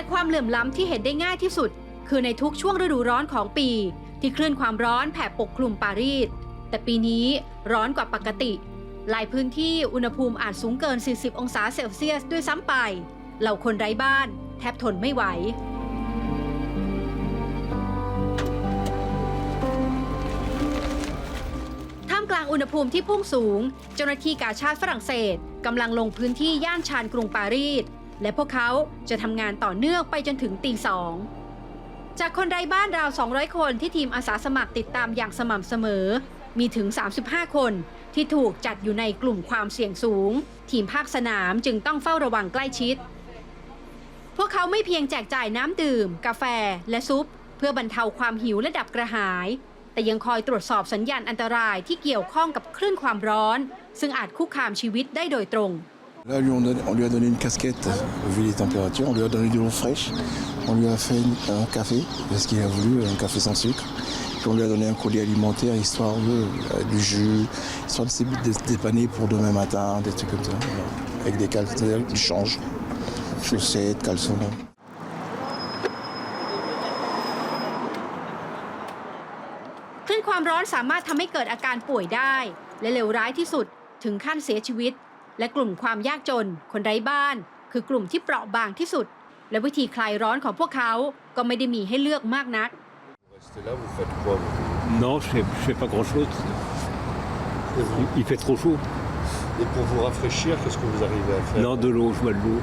แต่ความเหลื่อมล้ำที่เห็นได้ง่ายที่สุด คือในทุกช่วงฤดูร้อนของปี ที่คลื่นความร้อนแผ่ปกคลุมปารีส แต่ปีนี้ร้อนกว่าปกติ หลายพื้นที่อุณหภูมิอาจสูงเกิน 40 องศาเซลเซียสด้วยซ้ำไป เหล่าคนไร้บ้าน แทบทนไม่ไหวท่ามกลางอุณหภูมิที่พุ่งสูง เจ้าหน้าที่กาชาติฝรั่งเศสกำลังลงพื้นที่ย่านชานกรุงปารีส และพวกเขาจะทำงานต่อเนื่องไปจนถึงตีสองจากคนไร้บ้านราว 200 คนที่ทีมอาสาสมัครติดตามอย่างสม่ำเสมอ มีถึง 35 คนที่ถูกจัดอยู่ในกลุ่มความเสี่ยงสูง ทีมภาคสนามจึงต้องเฝ้าระวังใกล้ชิด พวกเขาไม่เพียงแจกจ่ายน้ำดื่ม กาแฟ และซุป เพื่อบรรเทาความหิวและดับกระหาย แต่ยังคอยตรวจสอบสัญญาณอันตรายที่เกี่ยวข้องกับคลื่นความร้อน ซึ่งอาจคุกคามชีวิตได้โดยตรง Là, lui, on, donne- on lui a donné une casquette vu les températures, on lui a donné de l'eau fraîche, on lui a fait une- un café, parce qu'il a voulu un café sans sucre, puis on lui a donné un colis alimentaire, histoire de, euh, du jus, histoire de, se- de se dépanner pour demain matin, des trucs comme ça, voilà. avec des caleçons, du change, chaussettes, caleçons. คลื่นความร้อนสามารถทำให้เกิดอาการป่วยได้ และเลวร้ายที่สุดถึงขั้นเสียชีวิต และกลุ่มความยากจน คนไร้บ้าน คือกลุ่มที่เปราะบางที่สุด และวิธีคลายร้อนของพวกเขาก็ไม่ได้มีให้เลือกมากนัก Restez là, vous faites quoi vous Non, je fais, je fais pas grand chose. Et vous- Il, il fait trop chaud. Et pour vous rafraîchir, qu'est-ce que vous arrivez à faire Non, de l'eau, je bois de l'eau.